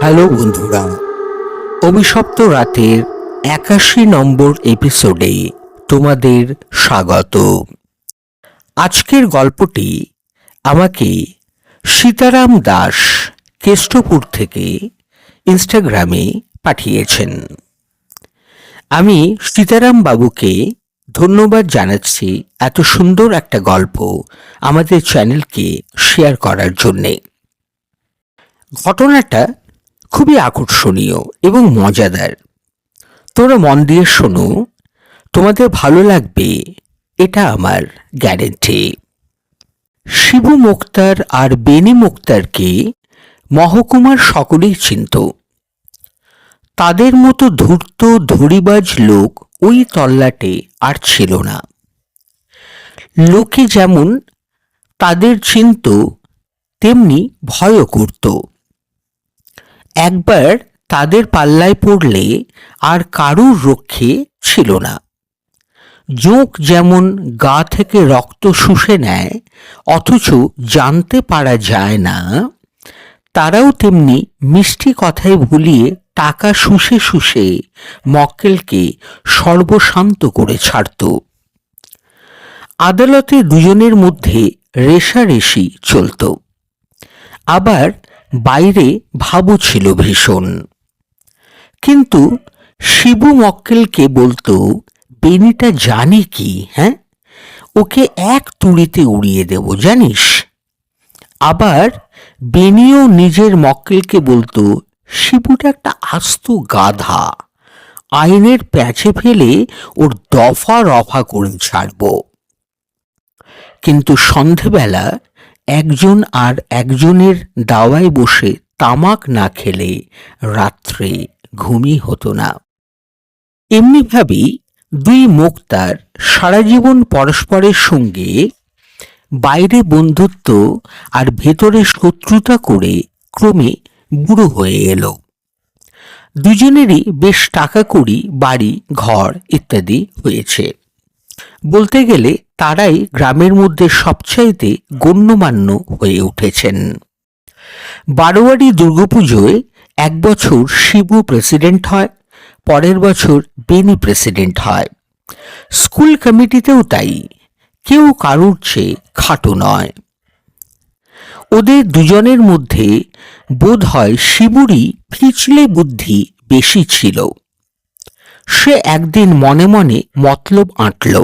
Hello বন্ধুরা, অভিশপ্ত রাতের একাশি নম্বর এপিসোডে তোমাদের স্বাগত। আজকের গল্পটি আমাকে সীতারাম দাস কেষ্টপুর থেকে ইনস্টাগ্রামে পাঠিয়েছেন। আমি সীতারাম বাবুকে ধন্যবাদ জানাচ্ছি এত সুন্দর একটা গল্প আমাদের চ্যানেলকে শেয়ার করার জন্যে। ঘটনাটা খুবই আকর্ষণীয় এবং মজাদার। তোমরা মন দিয়ে শোনো, তোমাদের ভালো লাগবে, এটা আমার গ্যারেন্টি। শিবু মুক্তার আর বেনি মুক্তারকে মহকুমার সকলেই চিনত। তাদের মতো ধূর্ত ধরিবাজ লোক ওই তল্লাটে আর ছিল না। লোকে যেমন তাদের চিনত, তেমনি ভয়ও করত। একবার তাদের পাল্লায় পড়লে আর কারুর রক্ষে ছিল না। জোঁক যেমন গা থেকে রক্ত শুষে নেয়, অথচ জানতে পারা যায় না, তারাও তেমনি মিষ্টি কথায় ভুলিয়ে টাকা শুষে শুষে মক্কেলকে সর্বশান্ত করে ছাড়ত। আদালতে দুজনের মধ্যে রেশারেশি চলত। আবার বাইরে ভাবও ছিল ভীষণ। কিন্তু শিবু মক্কেলকে বলতো, বেনিটা জানি কি হ্যাঁ? ওকে এক তুড়িতে উড়িয়ে দেব, জানিস? আবার বেনিও নিজের মক্কেলকে বলতো, শিবুটা একটা আস্ত গাধা, আইনের প্যাচে ফেলে ওর দফা রফা করে ছাড়ব। কিন্তু সন্ধেবেলা একজন আর একজনের দাওয়ায় বসে তামাক না খেলে রাত্রে ঘুমই হতো না। এমনিভাবেই দুই মুক্তার সারা জীবন পরস্পরের সঙ্গে বাইরে বন্ধুত্ব আর ভেতরে শত্রুতা করে ক্রমে বুড়ো হয়ে এলো। দুজনেরই বেশ টাকা কড়ি, বাড়ি, ঘর ইত্যাদি হয়েছে। বলতে গেলে তারাই গ্রামের মধ্যে সবচাইতে গণ্যমান্য হয়ে উঠেছেন। বারোয়ারি দুর্গাপুজোয় এক বছর শিবু প্রেসিডেন্ট হয়, পরের বছর বেনি প্রেসিডেন্ট হয়। স্কুল কমিটিতেও তাই, কেউ কারুর চেয়ে খাটো নয়। ওদের দুজনের মধ্যে বোধ হয় শিবুরই ফিচলে বুদ্ধি বেশি ছিল। সে একদিন মনে মনে মতলব আঁটল।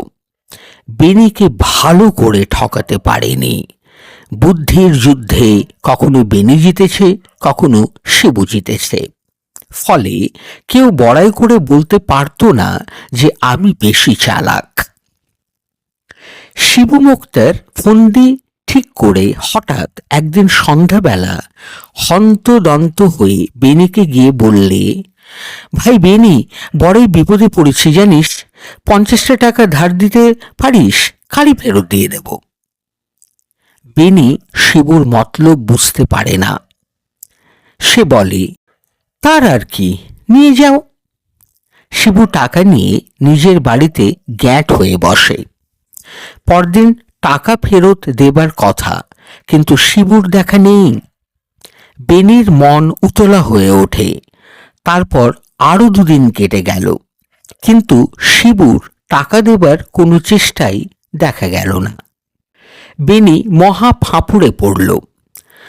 বেনিকে ভালো করে ঠকাতে পারেনি। বুদ্ধির যুদ্ধে কখনো বেনি জিতেছে, কখনো শিবু জিতেছে। ফলে কেউ বড়াই করে বলতে পারতো না যে আমি বেশি চালাক। শিবু মুক্তার ফন্দি ঠিক করে হঠাৎ একদিন সন্ধ্যাবেলা হন্তদন্ত হয়ে বেনিকে গিয়ে বললে ভাই বেনি, বড়ই বিপদে পড়েছি, জানিস? পঞ্চাশটা টাকা ধার দিতে পারিস কারি ফেরত দিয়ে দেব। বেনি শিবুর মতলব বুঝতে পারে না। সে বলে, তার আর কি, নিয়ে যাও। শিবু টাকা নিয়ে নিজের বাড়িতে গ্যাট হয়ে বসে। পরদিন টাকা ফেরত দেবার কথা, কিন্তু শিবুর দেখা নেই। বেনির মন উতলা হয়ে ওঠে। তারপর আরও দুদিন কেটে গেল। কিন্তু শিবুর টাকা দেবার কোনো চেষ্টাই দেখা গেল না। বেনি মহা ফাঁপুড়ে পড়ল।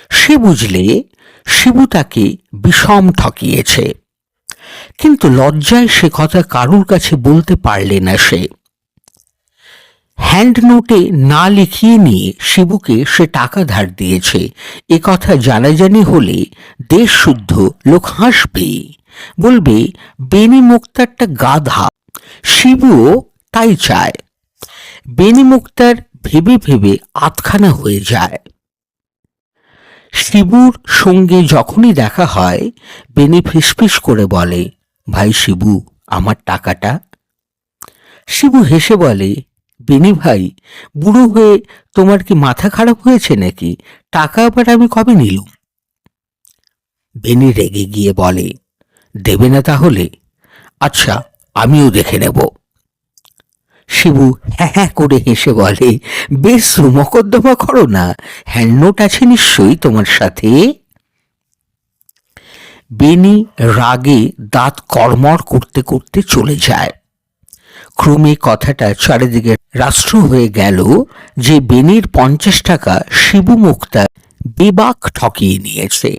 সে বুঝলে শিবু তাকে বিষম ঠকিয়েছে। কিন্তু লজ্জায় সে কথা কারুর কাছে বলতে পারলে না সে। হ্যান্ড নোটে না লিখিয়ে নিয়ে শিবুকে সে টাকা ধার দিয়েছে। এ কথা জানাজানি হলে দেশ শুদ্ধ, লোক হাসবে বলবে, বেনি মুক্তারটা গাধা, শিবুও তাই চায়। বেনি মুক্তার ভেবে ভেবে আতখানা হয়ে যায়। শিবুর সঙ্গে যখনই দেখা হয়, বেনি ফিসফিস করে বলে, ভাই শিবু, আমার টাকাটা? শিবু হেসে বলে, বেনি ভাই, বুড়ো হয়ে তোমার কি মাথা খারাপ হয়েছে নাকি? টাকা আবার আমি কবে নিলুম? বেনি রেগে গিয়ে বলে দেবে না তাহলে? আচ্ছা আমিও দেখে নেব। শিবু হ্যাঁ হ্যাঁ করে হেসে বলে, বেশ, মকদ্দমা করো না। হ্যান্ড নোট আছে নিশ্চয়ই তোমার সাথে? বেনি রাগে দাঁত কর্মর করতে করতে চলে যায়। ক্রমে কথাটা চারিদিকে রাষ্ট্র হয়ে গেল যে বেনির পঞ্চাশ টাকা শিবু মুক্তা বেবাক ঠকিয়ে নিয়েছে।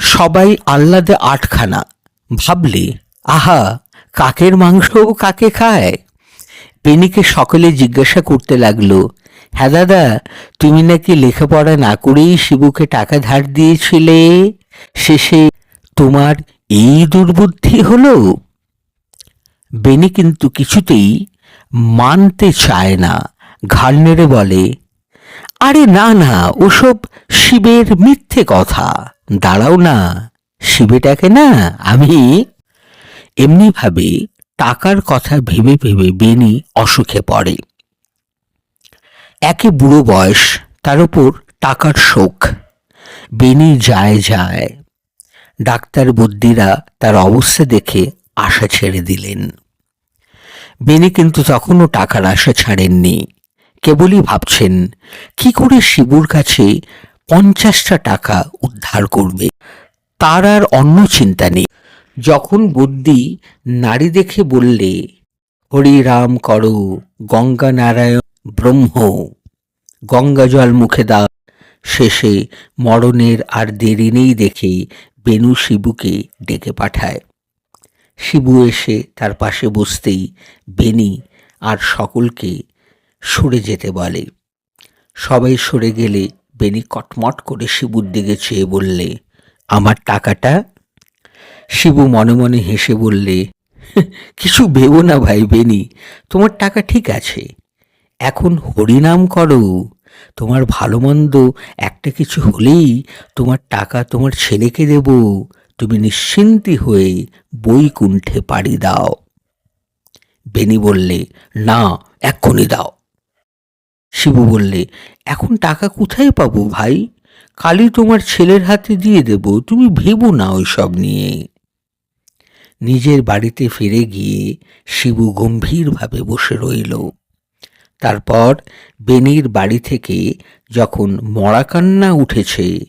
সবাই আহ্লাদে আটখানা। ভাবলে, আহা, কাকের মাংসও কাকে খায়? বেনিকে সকলে জিজ্ঞাসা করতে লাগল হ্যাঁ দাদা, তুমি নাকি লেখাপড়া না করেই শিবুকে টাকা ধার দিয়েছিলে? শেষে তোমার এই দুর্বুদ্ধি হলো? বেনি কিন্তু কিছুতেই মানতে চায় না। ঘাড় নেড়ে বলে, আরে না না, ওসব শিবের মিথ্যে কথা। দাঁড়াও না, শিবেটাকে না আমি এমনিভাবে টাকার কথা ভেবে ভেবে বেনি অসুখে পড়ে। একে বুড়ো বয়স, তার উপর টাকার শোক। বেনি যায় যায় ডাক্তার বুদ্ধিরা তার অবস্থা দেখে আশা ছেড়ে দিলেন। বেনি কিন্তু তখনও টাকার আশা ছাড়েননি। কেবলই ভাবছেন, কি করে শিবুর কাছে পঞ্চাশটা টাকা উদ্ধার করবে। তার আর অন্য চিন্তা নেই। যখন বুদ্ধি নারী দেখে বললে হরিরাম করো, গঙ্গা নারায়ণ ব্রহ্ম, গঙ্গা জল মুখে দাও। শেষে মরণের আর দেরি নেই দেখে বেনু শিবুকে ডেকে পাঠায়। শিবু এসে তার পাশে বসতেই বেনি আর সকলকে সরে যেতে বলে। সবাই সরে গেলে বেনি কটমট করে শিবুর দিকে চেয়ে বললে, আমার টাকাটা? শিবু মনে মনে হেসে বললে, কিছু ভেবো না ভাই বেনি, তোমার টাকা ঠিক আছে। এখন হরিনাম করো। তোমার ভালো মন্দ একটা কিছু হলেই তোমার টাকা তোমার ছেলেকে দেব। তুমি নিশ্চিন্তি হয়ে বইকুণ্ঠে পাড়ি দাও। বেনি বললে, না, এক্ষুনি দাও। শিবু বললে, এখন টাকা কোথায় পাবো ভাই? কালি তোমার ছেলের হাতে দিয়ে দেব, তুমি ভেবো না ওইসব নিয়ে। নিজের বাড়িতে ফিরে গিয়ে শিবু গম্ভীরভাবে বসে রইল। তারপর বেনির বাড়ি থেকে যখন মরাকান্না উঠেছে,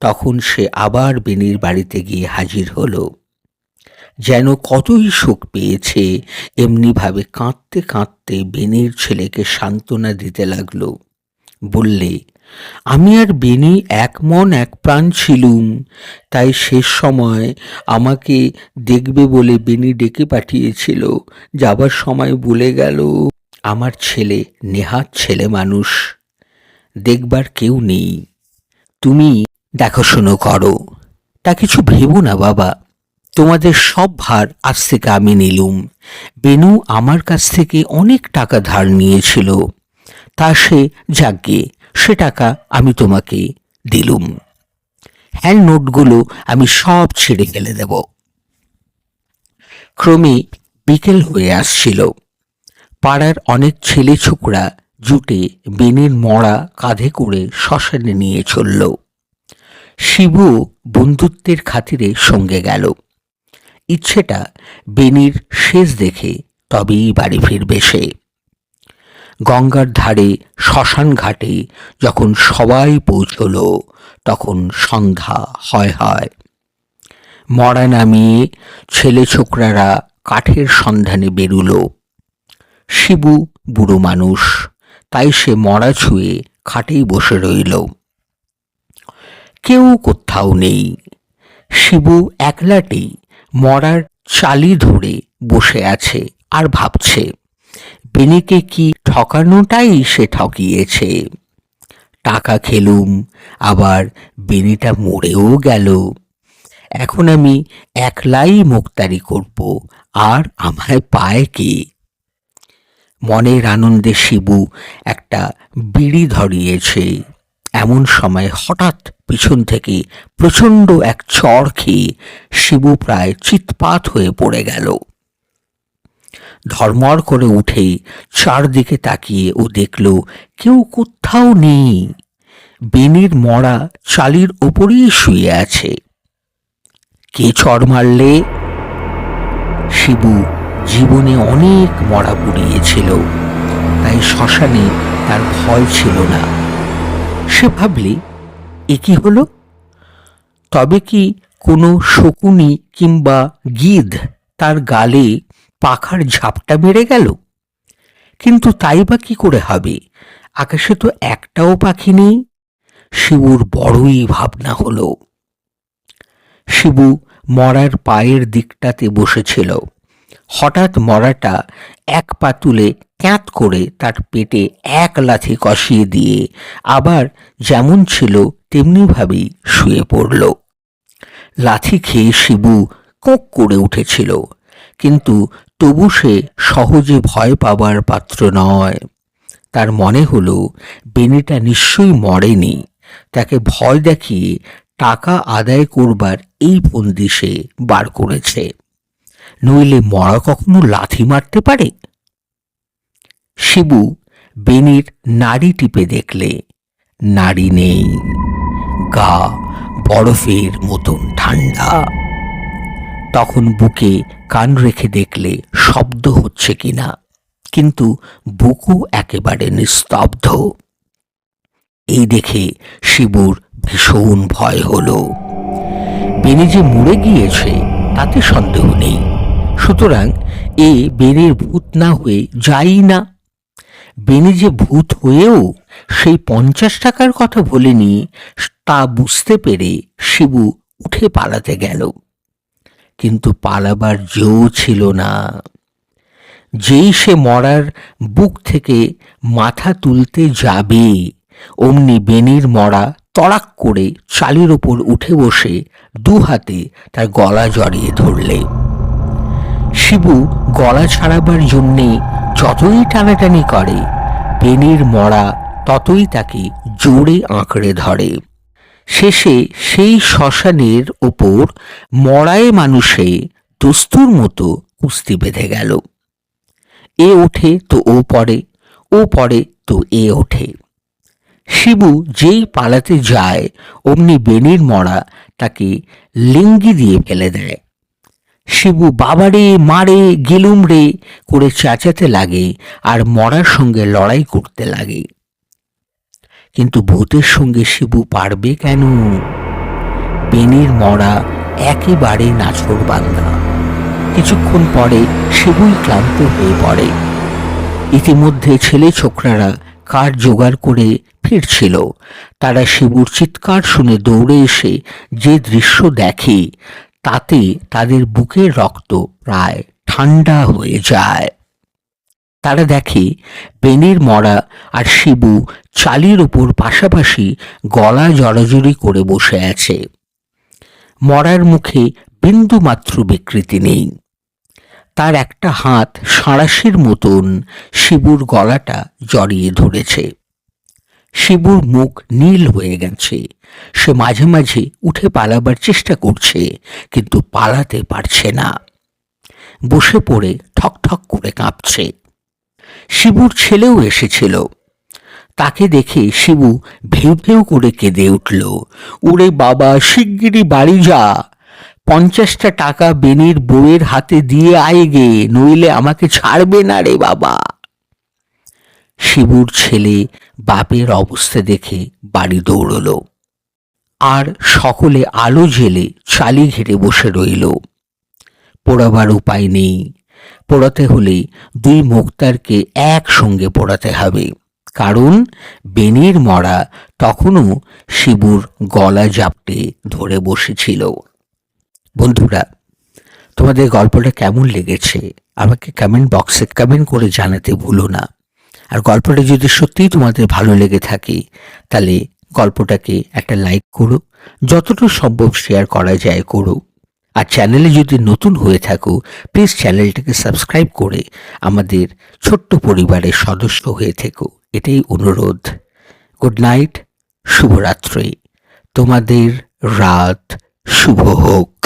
তখন সে আবার বেনির বাড়িতে গিয়ে হাজির হলো। যেন কতই সুখ পেয়েছে, এমনিভাবে কাঁদতে কাঁদতে বেনির ছেলেকে সান্ত্বনা দিতে লাগল। বললে, আমি আর বেনি এক মন এক প্রাণ ছিলুম, তাই শেষ সময় আমাকে দেখবে বলে বেনি ডেকে পাঠিয়েছিল, যাবার সময় বলে গেল, আমার ছেলে, নেহাত ছেলে মানুষ, দেখবার কেউ নেই। তুমি দেখাশুনো করো, তা কিছু ভেবো না বাবা। তোমাদের সব ভার আজ থেকে আমি নিলুম। বেনু আমার কাছ থেকে অনেক টাকা ধার নিয়েছিল। তা সে যাগে সে টাকা আমি তোমাকে দিলুম। হ্যান্ড নোটগুলো আমি সব ছেড়ে ফেলে দেব। ক্রমে বিকেল হয়ে আসছিল। পাড়ার অনেক ছেলে ছোকরা জুটে বেনের মরা কাঁধে করে শ্মশানে নিয়ে চলল। শিবু বন্ধুত্বের খাতিরে সঙ্গে গেল। ইচ্ছেটা বেনির শেষ দেখে তবেই বাড়ি ফিরবে সে। গঙ্গার ধারে শ্মশান ঘাটে যখন সবাই পৌঁছল, তখন সন্ধ্যা হয় হয়। মরা নামিয়ে ছেলে ছোকরারা কাঠের সন্ধানে বেরুলো। শিবু বুড়ো মানুষ, তাই সে মরা ছুঁয়ে খাটেই বসে রইল। কেউ কোথাও নেই। শিবু একলাটেই মরার চালি ধরে বসে আছে আর ভাবছে, বেনিকে কি ঠকানোটাই সে ঠকিয়েছে। টাকা খেলুম, আবার বেনিটা মরেও গেল। এখন আমি একলাই মুক্তারি করব, আর আমায় পায় কে? মনের আনন্দে শিবু একটা বিড়ি ধরিয়েছে। এমন সময় হঠাৎ পিছন থেকে প্রচণ্ড এক চড় খেয়ে শিবু প্রায় চিৎপাত হয়ে পড়ে গেল। ধর্মর করে উঠে চারদিকে তাকিয়ে ও দেখল, কেউ কোথাও নেই। বেনির মরা চালির ওপরেই শুয়ে আছে। কে চড় মারলে? শিবু জীবনে অনেক মরা পুড়িয়েছিল, তাই শ্মশানে তার ভয় ছিল না। সে ভাবলে, এ কি হলো? তবে কি কোনো শকুনি কিংবা গিধ তার গালে পাখার ঝাপটা মেরে গেল? কিন্তু তাই বা কি করে হবে? আকাশে তো একটাও পাখি নেই। শিবুর বড়ই ভাবনা হলো। শিবু মরার পায়ের দিকটাতে বসেছিল। হঠাৎ মরাটা এক পা তুলে ক্যাঁত করে তার পেটে এক লাথি কষিয়ে দিয়ে আবার যেমন ছিল তেমনিভাবেই শুয়ে পড়ল। লাথি খেয়ে শিবু কোঁক করে উঠেছিল, কিন্তু তবু সে সহজে ভয় পাবার পাত্র নয়। তার মনে হলো, বেনিটা নিশ্চয়ই মরেনি, তাকে ভয় দেখিয়ে টাকা আদায় করবার এই ফন্দি সে বার করেছে। নইলে মরা কখনো লাথি মারতে পারে? শিবু বেনির নাড়ি টিপে দেখলে, নাড়ি নেই, গা বরফের মতন ঠান্ডা। তখন বুকে কান রেখে দেখলে শব্দ হচ্ছে কিনা, কিন্তু বুকও একেবারে নিস্তব্ধ। এই দেখে শিবুর ভীষণ ভয় হলো। বেনি যে মরে গিয়েছে, তাতে সন্দেহ নেই। সুতরাং এ বেনের ভূত না হয়ে যাই না। বেনি যে ভূত হয়েও সেই পঞ্চাশ টাকার কথা বলেনি তা বুঝতে পেরে শিবু উঠে পালাতে গেল। কিন্তু পালাবার জো ছিল না। যেই সে মরার বুক থেকে মাথা তুলতে যাবে, অমনি বেনির মরা তড়াক করে চালির ওপর উঠে বসে দু হাতে তার গলা জড়িয়ে ধরলে। শিবু গলা ছাড়াবার জন্যে যতই টানাটানি করে বেনির মরা ততই তাকে জোরে আঁকড়ে ধরে। শেষে সেই শ্মশানের ওপর মরায় মানুষে দস্তুর মতো কুস্তি বেঁধে গেল। এ ওঠে তো ও পড়ে ও পড়ে তো এ ওঠে। শিবু যেই পালাতে যায়, অমনি বেনির মরা তাকে লিঙ্গি দিয়ে ফেলে দেয়। শিবু বাবারে, মারে, গেলুম রে করে চেঁচাতে লাগে আর মরার সঙ্গে লড়াই করতে লাগে। কিন্তু ভূতের সঙ্গে শিবু পারবে কেন? বেনির মরা একেবারে নাছর বান্দা। কিছুক্ষণ পরে শিবুই ক্লান্ত হয়ে পড়ে। ইতিমধ্যে ছেলে ছোকরারা কার জোগাড় করে ফিরছিল। তারা শিবুর চিৎকার শুনে দৌড়ে এসে যে দৃশ্য দেখে তাতে তাদের বুকের রক্ত প্রায় ঠান্ডা হয়ে যায়। তারা দেখে বেনির মরা আর শিবু চালির ওপর পাশাপাশি গলা জড়াজড়ি করে বসে আছে। মরার মুখে বিন্দু মাত্র বিকৃতি নেই। তার একটা হাত সাঁড়াশির মতন শিবুর গলাটা জড়িয়ে ধরেছে। শিবুর মুখ নীল হয়ে গেছে। সে মাঝে মাঝে উঠে পালাবার চেষ্টা করছে, কিন্তু পালাতে পারছে না। বসে পড়ে ঠক ঠক করে কাঁপছে। শিবুর ছেলেও এসেছিল। তাকে দেখে শিবু ভেউ ভেউ করে কেঁদে উঠল। ওরে বাবা শিগগিরি বাড়ি যা। পঞ্চাশটা টাকা বেনির বউয়ের হাতে দিয়ে আয় গে, নইলে আমাকে ছাড়বে না রে বাবা। শিবুর ছেলে বাপের অবস্থা দেখে বাড়ি দৌড়ল। আর সকলে আলো জেলে চালি ঘিরে বসে রইল। পোড়াবার উপায় নেই। পোড়াতে হলে দুই মুক্তারকে একসঙ্গে পোড়াতে হবে। কারণ বেনির মরা তখনও শিবুর গলা জাপটে ধরে বসেছিল। বন্ধুরা, তোমাদের গল্পটা কেমন লেগেছে? আমাকে কমেন্ট বক্সে কমেন্ট করে জানাতে ভুলো না। আর গল্পটা যদি সত্যিই তোমাদের ভালো লেগে থাকে, তাহলে গল্পটাকে একটা লাইক করো যতটুকু সম্ভব শেয়ার করা যায় করো আর চ্যানেলে যদি নতুন হয়ে থাকো প্লিজ চ্যানেলটাকে সাবস্ক্রাইব করে আমাদের ছোট্ট পরিবারের সদস্য হয়ে থেকো। এটাই অনুরোধ। গুড নাইট শুভরাত্রি। তোমাদের রাত শুভ হোক।